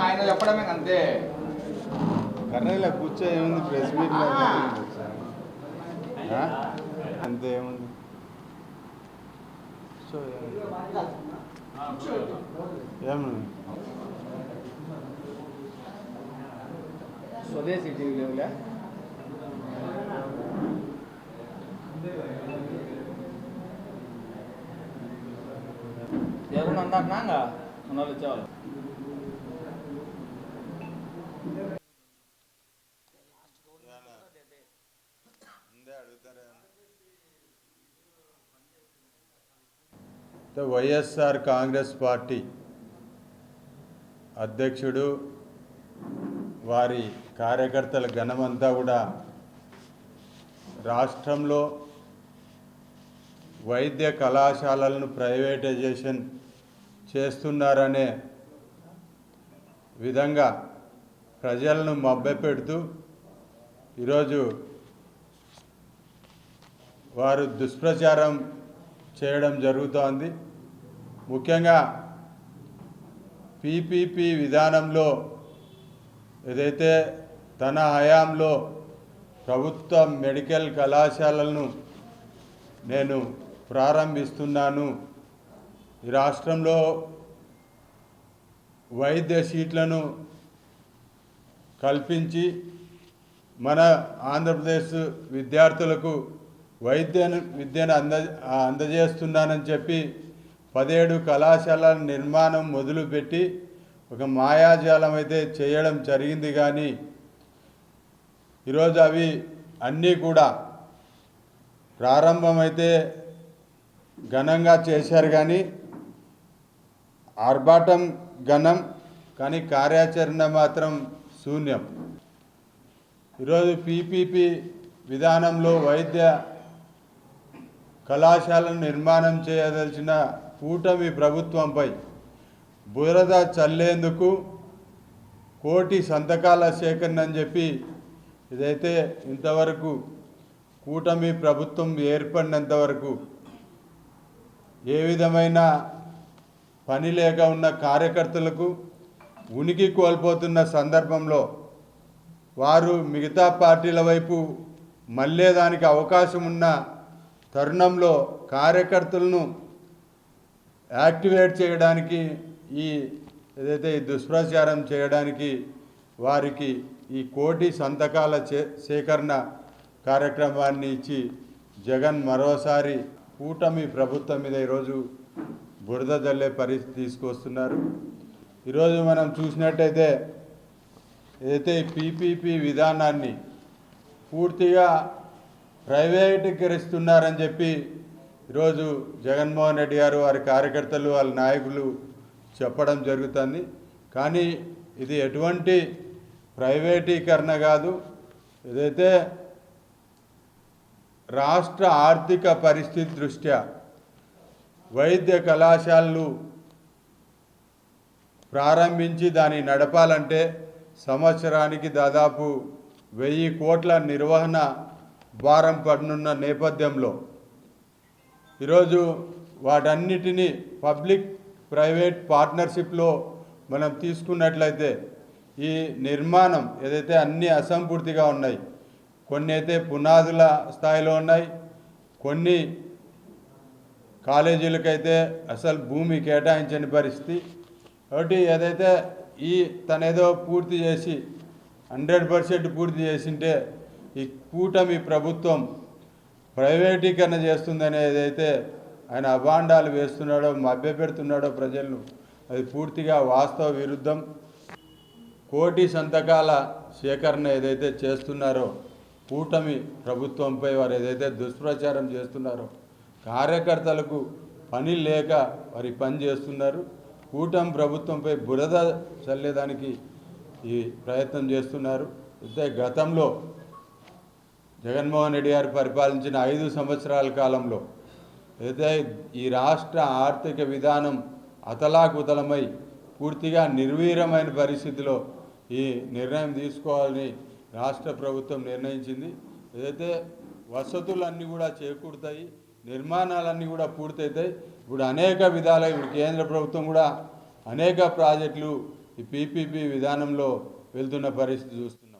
ఆయన చెప్పడమే అంతే కర్నూలులో కూర్చో ఏముంది ప్రెస్ మీట్లో ఆ? అంతే ఏముంది సో ఏముంది స్వదేశీ టీవీ ఎవరు వచ్చేవాళ్ళు వైఎస్ఆర్ కాంగ్రెస్ పార్టీ అధ్యక్షుడు వారి కార్యకర్తల ఘనమంతా కూడా రాష్ట్రంలో వైద్య కళాశాలలను ప్రైవేటైజేషన్ చేస్తున్నారనే విధంగా ప్రజలను మభ్యపెడుతూ ఈరోజు వారు దుష్ప్రచారం చేయడం జరుగుతోంది. ముఖ్యంగా పీపీపీ విధానంలో ఏదైతే తన హయాంలో ప్రభుత్వ మెడికల్ కళాశాలలను నేను ప్రారంభిస్తున్నాను ఈ రాష్ట్రంలో వైద్య సీట్లను కల్పించి మన ఆంధ్రప్రదేశ్ విద్యార్థులకు వైద్య విద్యను అంద అందజేస్తున్నానని చెప్పి పదిహేడు కళాశాలల నిర్మాణం మొదలుపెట్టి ఒక మాయాజాలం అయితే చేయడం జరిగింది కానీ ఈరోజు అవి అన్నీ కూడా ప్రారంభమైతే ఘనంగా చేశారు కానీ ఆర్భాటం ఘనం కానీ కార్యాచరణ మాత్రం శూన్యం. ఈరోజు పీపీపీ విధానంలో వైద్య కళాశాలను నిర్మాణం చేయదలిచిన కూటమి ప్రభుత్వంపై బురద చల్లేందుకు కోటి సంతకాల సేకరణ అని చెప్పి ఇదైతే ఇంతవరకు కూటమి ప్రభుత్వం ఏర్పడినంతవరకు ఏ విధమైన పని లేక ఉన్న కార్యకర్తలకు ఉనికి కోల్పోతున్న సందర్భంలో వారు మిగతా పార్టీల వైపు మళ్ళేదానికి అవకాశం ఉన్న తరుణంలో కార్యకర్తలను యాక్టివేట్ చేయడానికి ఈ ఏదైతే ఈ దుష్ప్రచారం చేయడానికి వారికి ఈ కోటి సంతకాల చే సేకరణ కార్యక్రమాన్ని ఇచ్చి జగన్ మరోసారి కూటమి ప్రభుత్వం మీద ఈరోజు బురద జల్లే పరిస్థితి తీసుకొస్తున్నారు. ఈరోజు మనం చూసినట్టయితే ఏదైతే పీపీపీ విధానాన్ని పూర్తిగా ప్రైవేటీకరిస్తున్నారని చెప్పి ఈరోజు జగన్మోహన్ రెడ్డి గారు వారి కార్యకర్తలు వాళ్ళ నాయకులు చెప్పడం జరుగుతుంది. కానీ ఇది ఎటువంటి ప్రైవేటీకరణ కాదు. ఏదైతే రాష్ట్ర ఆర్థిక పరిస్థితి దృష్ట్యా వైద్య కళాశాలలు ప్రారంభించి దాన్ని నడపాలంటే సంవత్సరానికి దాదాపు వెయ్యి కోట్ల నిర్వహణ భారం పడనున్న నేపథ్యంలో. ఈరోజు వాటన్నిటినీ పబ్లిక్ ప్రైవేట్ పార్ట్నర్షిప్లో మనం తీసుకున్నట్లయితే ఈ నిర్మాణం ఏదైతే అన్ని అసంపూర్తిగా ఉన్నాయి కొన్ని అయితే పునాదుల స్థాయిలో ఉన్నాయి కొన్ని కాలేజీలకైతే అసలు భూమి కేటాయించని పరిస్థితి. ఒకటి ఏదైతే ఈ తనేదో పూర్తి చేసి హండ్రెడ్ పర్సెంట్ పూర్తి చేసింటే ఈ కూటమి ప్రభుత్వం ప్రైవేటీకరణ చేస్తుందనే ఏదైతే ఆయన అభాండాలు వేస్తున్నాడో మభ్యపెడుతున్నాడో ప్రజలను అది పూర్తిగా వాస్తవ విరుద్ధం. కోటి సంతకాల సేకరణ ఏదైతే చేస్తున్నారో కూటమి ప్రభుత్వంపై వారు ఏదైతే దుష్ప్రచారం చేస్తున్నారో కార్యకర్తలకు పని లేక వారి పని చేస్తున్నారు. కూటమి ప్రభుత్వంపై బురద చల్లేదానికి ఈ ప్రయత్నం చేస్తున్నారు. అయితే గతంలో జగన్మోహన్ రెడ్డి గారు పరిపాలించిన ఐదు సంవత్సరాల కాలంలో అయితే ఈ రాష్ట్ర ఆర్థిక విధానం అతలాకుతలమై పూర్తిగా నిర్వీరమైన పరిస్థితిలో ఈ నిర్ణయం తీసుకోవాలని రాష్ట్ర ప్రభుత్వం నిర్ణయించింది. ఏదైతే వసతులన్నీ కూడా చేకూరుతాయి నిర్మాణాలన్నీ కూడా పూర్తవుతాయి ఇప్పుడు అనేక విధాల ఇప్పుడు కేంద్ర ప్రభుత్వం కూడా అనేక ప్రాజెక్టులు ఈ పీపీపీ విధానంలో వెళ్తున్న పరిస్థితి చూస్తున్నాం.